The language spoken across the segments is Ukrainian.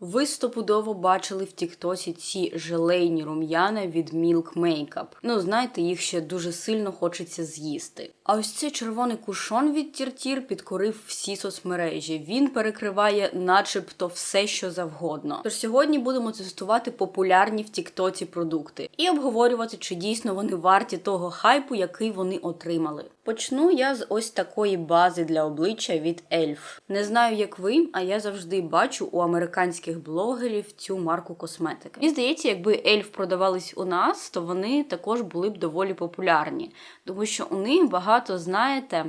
Ви стопудово бачили в Тіктосі ці желейні рум'яна від Milk Makeup. Ну, знаєте, їх ще дуже сильно хочеться з'їсти. А ось цей червоний кушон від Тіртір підкорив всі соцмережі. Він перекриває начебто все, що завгодно. Тож сьогодні будемо тестувати популярні в Тіктоці продукти і обговорювати, чи дійсно вони варті того хайпу, який вони отримали. Почну я з ось такої бази для обличчя від Elf. Не знаю, як ви, а я завжди бачу у американських блогерів цю марку косметики. Мені здається, якби Elf продавались у нас, то вони також були б доволі популярні, тому що у них багато, знаєте,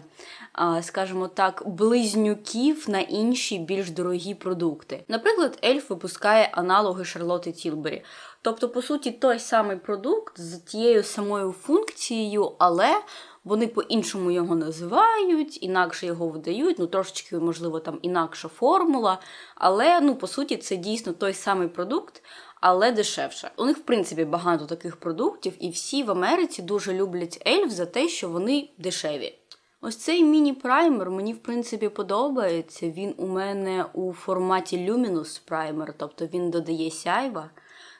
скажімо так, близнюків на інші більш дорогі продукти. Наприклад, Elf випускає аналоги Шарлотти Тілбері. Тобто, по суті, той самий продукт з тією самою функцією, але вони по-іншому його називають, інакше його видають, ну трошечки, можливо, там інакша формула. Але ну, по суті, це дійсно той самий продукт, але дешевше. У них, в принципі, багато таких продуктів, і всі в Америці дуже люблять ельф за те, що вони дешеві. Ось цей міні-праймер мені, в принципі, подобається. Він у мене у форматі Luminous праймер, тобто він додає сяйва.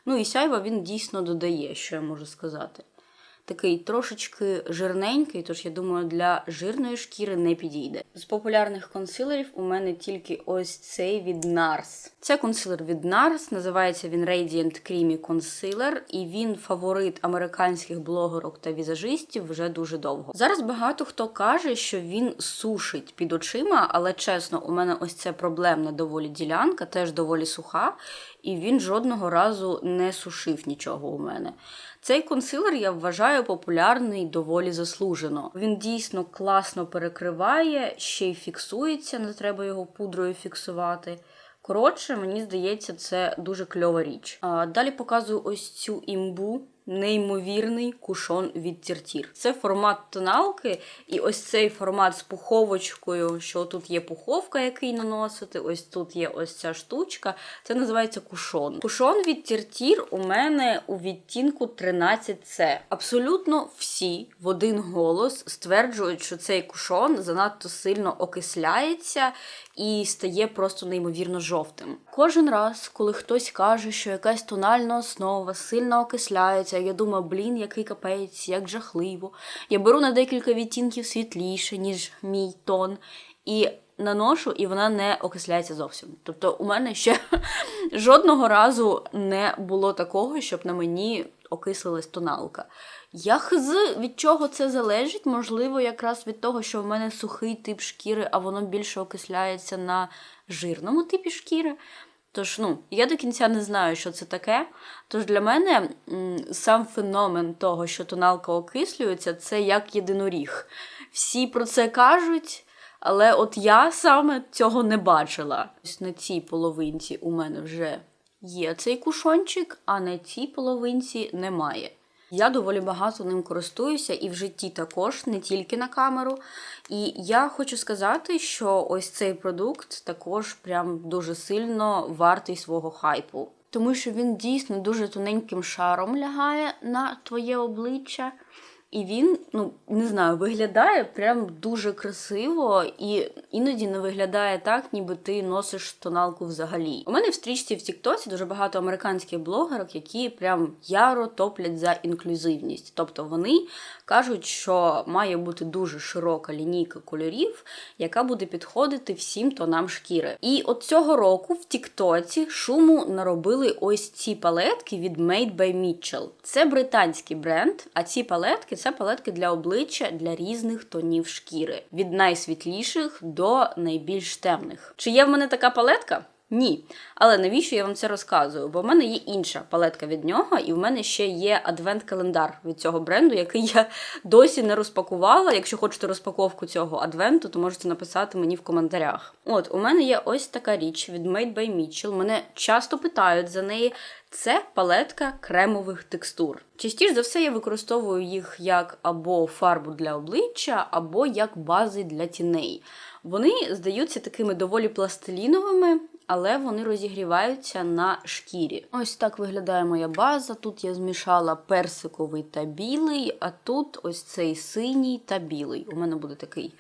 Ну і сяйва він дійсно додає, що я можу сказати. Такий трошечки жирненький, тож я думаю, для жирної шкіри не підійде. З популярних консилерів у мене тільки ось цей від NARS. Це консилер від NARS, називається він Radiant Creamy Concealer, і він фаворит американських блогерок та візажистів вже дуже довго. Зараз багато хто каже, що він сушить під очима, але чесно, у мене ось це проблемна доволі ділянка, теж доволі суха, і він жодного разу не сушив нічого у мене. Цей консилер я вважаю популярний доволі заслужено. Він дійсно класно перекриває, ще й фіксується, не треба його пудрою фіксувати. Коротше, мені здається, це дуже кльова річ. Далі показую ось цю імбу. Неймовірний кушон від Тіртір. Це формат тоналки, і ось цей формат з пуховочкою, що тут є пуховка, який наносити, ось тут є ось ця штучка. Це називається кушон. Кушон від Тіртір у мене у відтінку 13C. Абсолютно всі в один голос стверджують, що цей кушон занадто сильно окисляється і стає просто неймовірно жовтим. Кожен раз, коли хтось каже, що якась тональна основа сильно окисляється, я думаю, блін, який капець, як жахливо. Я беру на декілька відтінків світліше, ніж мій тон, і наношу, і вона не окисляється зовсім. Тобто, у мене ще жодного разу не було такого, щоб на мені окислилась тоналка. Я хз, від чого це залежить? Можливо, якраз від того, що в мене сухий тип шкіри, а воно більше окисляється на жирному типі шкіри. Тож, ну, я до кінця не знаю, що це таке. Тож для мене сам феномен того, що тоналка окислюється, це як єдиноріг. Всі про це кажуть, але от я саме цього не бачила. Ось на цій половинці у мене вже є цей кушончик, а на цій половинці немає. Я доволі багато ним користуюся і в житті також, не тільки на камеру. І я хочу сказати, що ось цей продукт також прям дуже сильно вартий свого хайпу. Тому що він дійсно дуже тоненьким шаром лягає на твоє обличчя. І він, ну не знаю, виглядає прям дуже красиво і іноді не виглядає так, ніби ти носиш тоналку взагалі. У мене в стрічці в Тіктоці дуже багато американських блогерок, які прям яро топлять за інклюзивність. Тобто вони кажуть, що має бути дуже широка лінійка кольорів, яка буде підходити всім тонам шкіри. І от цього року в Тіктоці шуму наробили ось ці палетки від Made by Mitchell. Це британський бренд, а ці палетки це палетки для обличчя для різних тонів шкіри, від найсвітліших до найбільш темних. Чи є в мене така палетка? Ні. Але навіщо я вам це розказую? Бо в мене є інша палетка від нього, і в мене ще є адвент-календар від цього бренду, який я досі не розпакувала. Якщо хочете розпаковку цього адвенту, то можете написати мені в коментарях. От, у мене є ось така річ від Made by Mitchell. Мене часто питають за неї. Це палетка кремових текстур. Частіше за все, я використовую їх як або фарбу для обличчя, або як бази для тіней. Вони здаються такими доволі пластиліновими, але вони розігріваються на шкірі. Ось так виглядає моя база. Тут я змішала персиковий та білий, а тут ось цей синій та білий. У мене буде такий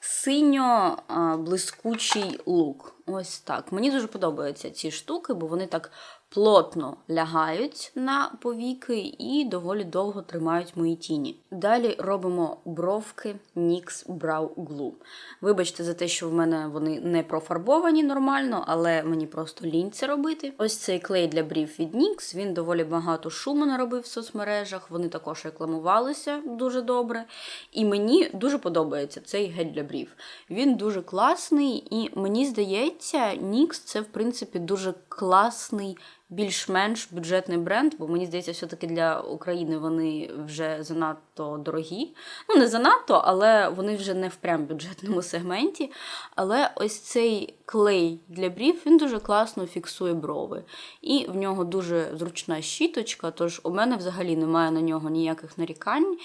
синьо-блискучий лук. Ось так. Мені дуже подобаються ці штуки, бо вони так плотно лягають на повіки і доволі довго тримають мої тіні. Далі робимо бровки NYX Brow Glue. Вибачте за те, що в мене вони не профарбовані нормально, але мені просто лінь це робити. Ось цей клей для брів від NYX, він доволі багато шуму наробив в соцмережах, вони також рекламувалися дуже добре. І мені дуже подобається цей гель для брів. Він дуже класний, і мені здається, NYX це в принципі дуже класний більш-менш бюджетний бренд, бо мені здається, все-таки для України вони вже занадто дорогі. Ну, не занадто, але вони вже не в прям бюджетному сегменті. Але ось цей клей для брів він дуже класно фіксує брови. І в нього дуже зручна щіточка, тож у мене взагалі немає на нього ніяких нарікань.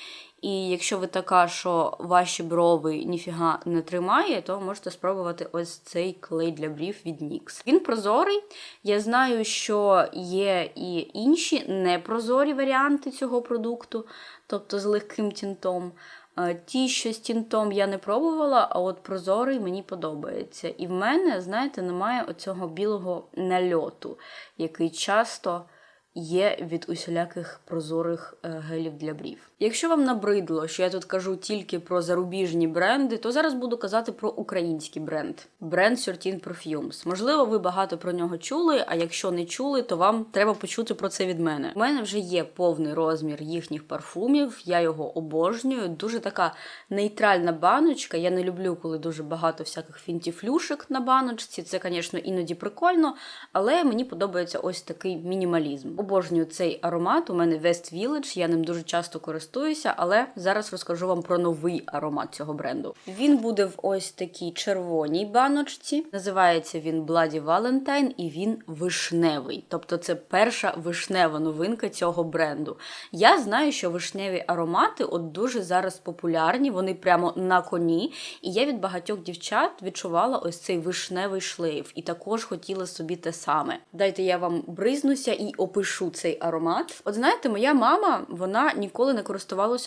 І якщо ви така, що ваші брови ніфіга не тримає, то можете спробувати ось цей клей для брів від NYX. Він прозорий. Я знаю, що є і інші непрозорі варіанти цього продукту, тобто з легким тінтом. Ті, що з тінтом я не пробувала, а от прозорий мені подобається. І в мене, знаєте, немає оцього білого нальоту, який часто є від усіляких прозорих е, гелів для брів. Якщо вам набридло, що я тут кажу тільки про зарубіжні бренди, то зараз буду казати про український бренд бренд 13 Perfumes. Можливо, ви багато про нього чули, а якщо не чули, то вам треба почути про це від мене. У мене вже є повний розмір їхніх парфумів, я його обожнюю. Дуже така нейтральна баночка. Я не люблю, коли дуже багато всяких фінтіфлюшек на баночці. Це, звісно, іноді прикольно, але мені подобається ось такий мінімалізм. Обожнюю цей аромат. У мене West Village, я ним дуже часто користуюся, але зараз розкажу вам про новий аромат цього бренду. Він буде в ось такій червоній баночці. Називається він Bloody Valentine і він вишневий. Тобто це перша вишнева новинка цього бренду. Я знаю, що вишневі аромати от дуже зараз популярні, вони прямо на коні. І я від багатьох дівчат відчувала ось цей вишневий шлейф, і також хотіла собі те саме. Дайте я вам бризнуся і опишу цей аромат. От знаєте, моя мама вона ніколи не користувалася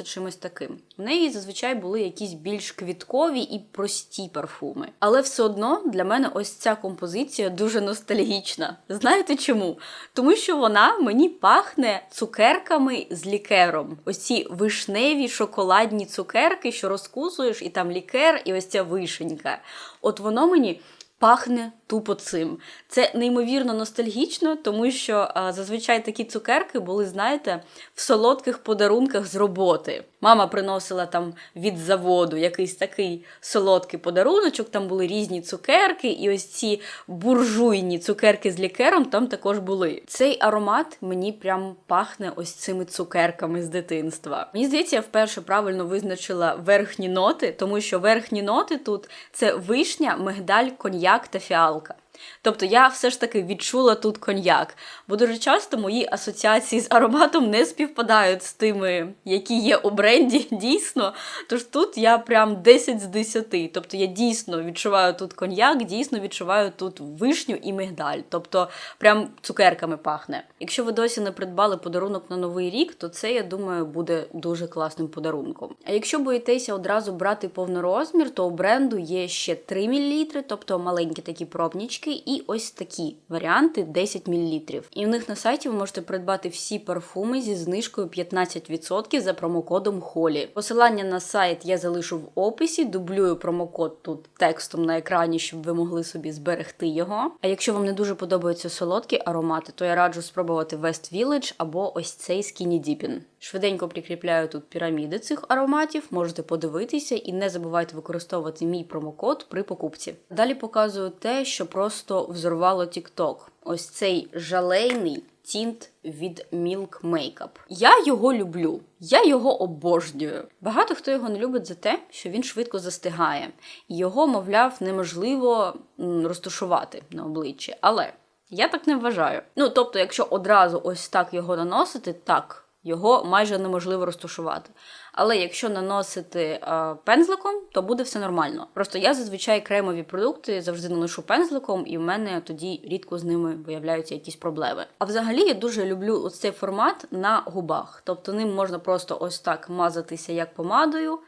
чимось таким. У неї зазвичай були якісь більш квіткові і прості парфуми. Але все одно для мене ось ця композиція дуже ностальгічна. Знаєте чому? Тому що вона мені пахне цукерками з лікером. Ось ці вишневі шоколадні цукерки, що розкусуєш, і там лікер, і ось ця вишенька. От воно мені. Пахне тупо цим. Це неймовірно ностальгічно, тому що а, зазвичай такі цукерки були, знаєте, в солодких подарунках з роботи. Мама приносила там від заводу якийсь такий солодкий подаруночок, там були різні цукерки, і ось ці буржуйні цукерки з лікером там також були. Цей аромат мені прям пахне ось цими цукерками з дитинства. Мені здається, я вперше правильно визначила верхні ноти, тому що верхні ноти тут це вишня, мигдаль, коньяк та фіалка. Тобто я все ж таки відчула тут коньяк, бо дуже часто мої асоціації з ароматом не співпадають з тими, які є у бренді, дійсно. Тож тут я прям 10 з 10. Тобто я дійсно відчуваю тут коньяк, дійсно відчуваю тут вишню і мигдаль. Тобто прям цукерками пахне. Якщо ви досі не придбали подарунок на новий рік, то це, я думаю, буде дуже класним подарунком. А якщо боїтеся одразу брати повнорозмір, то у бренду є ще 3 мл, тобто маленькі такі пробнічки і ось такі варіанти 10 мл. І у них на сайті ви можете придбати всі парфуми зі знижкою 15% за промокодом HOLY. Посилання на сайт я залишу в описі, дублюю промокод тут текстом на екрані, щоб ви могли собі зберегти його. А якщо вам не дуже подобаються солодкі аромати, то я раджу спробувати West Village або ось цей Skinny Dippin'. Швиденько прикріпляю тут піраміди цих ароматів, можете подивитися і не забувайте використовувати мій промокод при покупці. Далі показую те, що просто взорвало TikTok. Ось цей жалейний тінт від Milk Makeup. Я його люблю, я його обожнюю. Багато хто його не любить за те, що він швидко застигає, його, мовляв, неможливо розташувати на обличчі. Але я так не вважаю. Ну тобто, якщо одразу ось так його наносити, так. Його майже неможливо розташувати. Але якщо наносити е, пензликом, то буде все нормально. Просто я зазвичай кремові продукти завжди наношу пензликом, і в мене тоді рідко з ними виявляються якісь проблеми. А взагалі я дуже люблю ось цей формат на губах. Тобто ним можна просто ось так мазатися як помадою.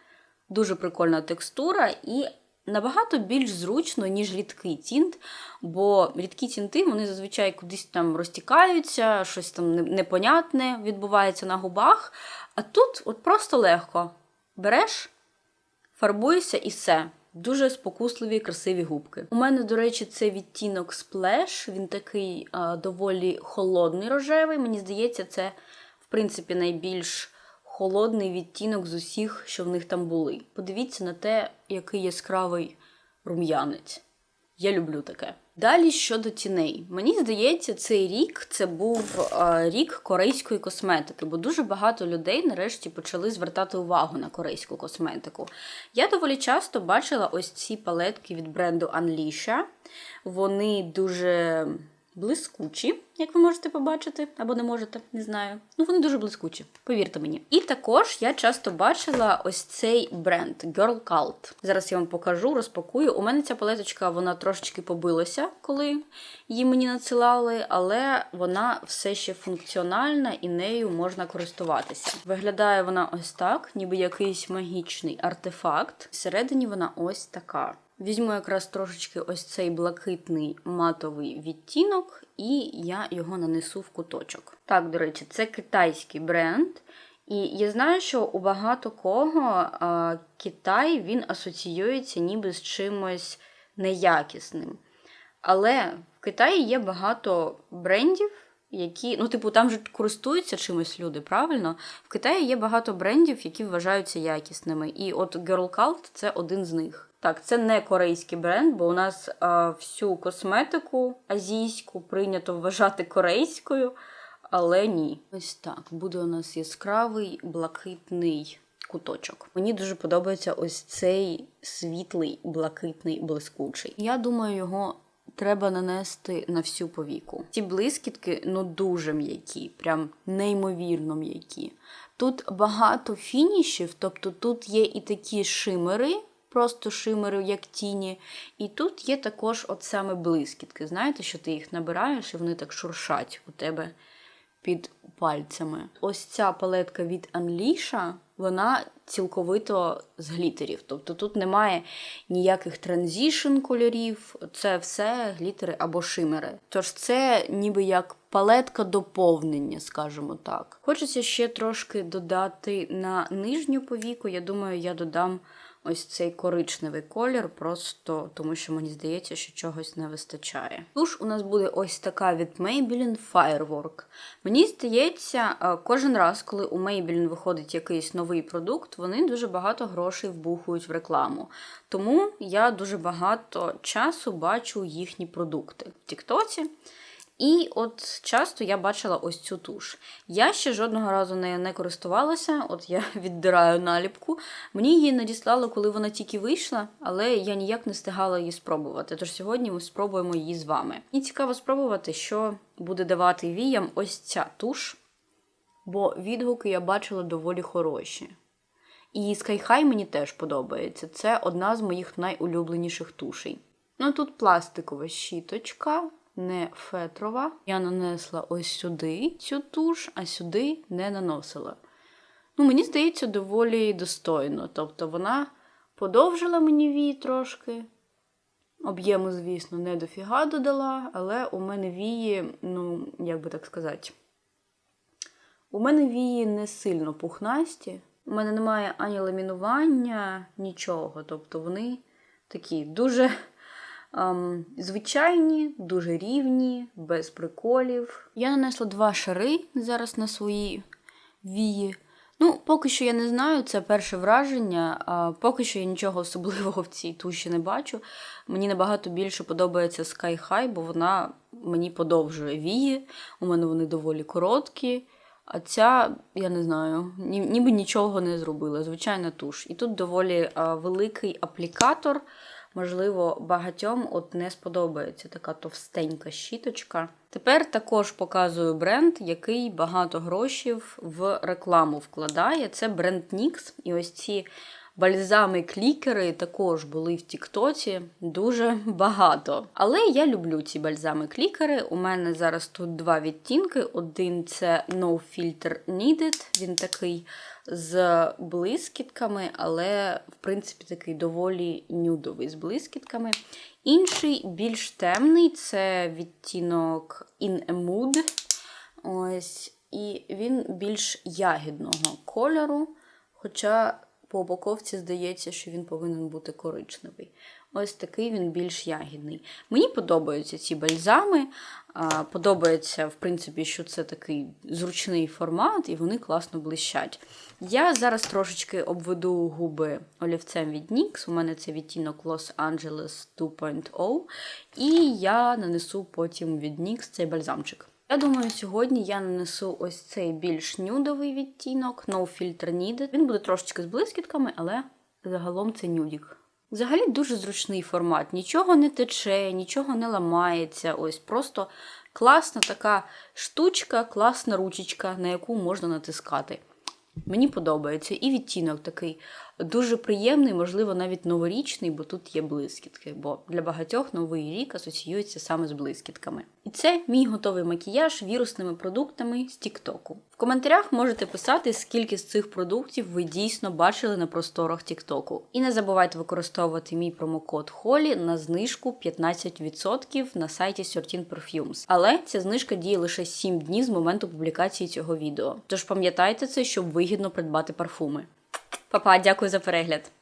Дуже прикольна текстура, і набагато більш зручно, ніж рідкий тінт, бо рідкі тінти вони зазвичай кудись там розтікаються, щось там непонятне відбувається на губах. А тут от просто легко. Береш, фарбуєшся і все. Дуже спокусливі, красиві губки. У мене, до речі, це відтінок Splash. Він такий а, доволі холодний рожевий. Мені здається, це, в принципі, найбільш холодний відтінок з усіх, що в них там були. Подивіться на те, який яскравий рум'янець. Я люблю таке. Далі щодо тіней. Мені здається, цей рік це був е, рік корейської косметики, бо дуже багато людей нарешті почали звертати увагу на корейську косметику. Я доволі часто бачила ось ці палетки від бренду Unleasha. Вони дуже блискучі, як ви можете побачити, або не можете, не знаю. Ну, вони дуже блискучі, повірте мені. І також я часто бачила ось цей бренд Girl Cult. Зараз я вам покажу, розпакую. У мене ця палеточка вона трошечки побилася, коли її мені надсилали, але вона все ще функціональна і нею можна користуватися. Виглядає вона ось так, ніби якийсь магічний артефакт. Всередині вона ось така. Візьму якраз трошечки ось цей блакитний матовий відтінок, і я його нанесу в куточок. Так, до речі, це китайський бренд. І я знаю, що у багато кого Китай він асоціюється ніби з чимось неякісним. Але в Китаї є багато брендів, які, ну, типу, там же користуються чимось люди, правильно? В Китаї є багато брендів, які вважаються якісними. І от Girl Cult це один з них. Так, це не корейський бренд, бо у нас а, всю косметику азійську прийнято вважати корейською, але ні. Ось так буде у нас яскравий блакитний куточок. Мені дуже подобається ось цей світлий блакитний блискучий. Я думаю, його треба нанести на всю повіку. Ці блискітки ну дуже м'які, прям неймовірно м'які. Тут багато фінішів, тобто тут є і такі шимери. Просто шимери, як тіні. І тут є також от саме блискітки. Знаєте, що ти їх набираєш, і вони так шуршать у тебе під пальцями. Ось ця палетка від Unleasha, вона цілковито з глітерів. Тобто тут немає ніяких транзішн кольорів, це все глітери або шимери. Тож це ніби як палетка доповнення, скажімо так. Хочеться ще трошки додати на нижню повіку. Я думаю, я додам ось цей коричневий колір, просто тому що мені здається, що чогось не вистачає. Туш у нас буде ось така від Maybelline Firework. Мені здається, е, кожен раз, коли у Maybelline виходить якийсь новий продукт, вони дуже багато грошей вбухують в рекламу. Тому я дуже багато часу бачу їхні продукти в Тіктоці. І от часто я бачила ось цю туш. Я ще жодного разу нею не користувалася, от я віддираю наліпку. Мені її надіслали, коли вона тільки вийшла, але я ніяк не встигала її спробувати. Тож сьогодні ми спробуємо її з вами. Мені цікаво спробувати, що буде давати віям ось ця туш, бо відгуки я бачила доволі хороші. І Sky мені теж подобається. Це одна з моїх найулюбленіших тушей. Ну тут пластикова щіточка не фетрова. Я нанесла ось сюди цю туш, а сюди не наносила. Ну, мені здається, доволі достойно. Тобто вона подовжила мені вії трошки. Об'єму, звісно, не дофіга додала, але у мене вії, ну, як би так сказати, у мене вії не сильно пухнасті. У мене немає ані ламінування, нічого. Тобто вони такі дуже ем, звичайні, дуже рівні, без приколів. Я нанесла два шари зараз на свої вії. Ну, поки що я не знаю, це перше враження. А поки що я нічого особливого в цій туші не бачу. Мені набагато більше подобається Sky High, бо вона мені подовжує вії. У мене вони доволі короткі. А ця, я не знаю, ні, ніби нічого не зробила. Звичайна туш. І тут доволі а, великий аплікатор. Можливо, багатьом от не сподобається така товстенька щіточка. Тепер також показую бренд, який багато грошей в рекламу вкладає. Це бренд NYX. І ось ці Бальзами клікери також були в Тіктоці дуже багато. Але я люблю ці бальзами клікери. У мене зараз тут два відтінки. Один це No Filter Needed, він такий з блискітками, але, в принципі, такий доволі нюдовий з блискітками. Інший більш темний це відтінок In a Mood. Ось, і він більш ягідного кольору. Хоча по упаковці здається, що він повинен бути коричневий. Ось такий він більш ягідний. Мені подобаються ці бальзами. Подобається, в принципі, що це такий зручний формат, і вони класно блищать. Я зараз трошечки обведу губи олівцем від NYX. У мене це відтінок Los Angeles 2.0. І я нанесу потім від NYX цей бальзамчик. Я думаю, сьогодні я нанесу ось цей більш нюдовий відтінок, No Filter Needed. Він буде трошечки з блискітками, але загалом це нюдік. Взагалі дуже зручний формат. Нічого не тече, нічого не ламається. Ось просто класна така штучка, класна ручечка, на яку можна натискати. Мені подобається. І відтінок такий дуже приємний, можливо, навіть новорічний, бо тут є блискітки. Бо для багатьох новий рік асоціюється саме з блискітками. І це мій готовий макіяж вірусними продуктами з Тіктоку. В коментарях можете писати, скільки з цих продуктів ви дійсно бачили на просторах Тіктоку. І не забувайте використовувати мій промокод HOLLY на знижку 15% на сайті 13 Perfumes. Але ця знижка діє лише 7 днів з моменту публікації цього відео. Тож пам'ятайте це, щоб вигідно придбати парфуми. Па-па, дякую за перегляд!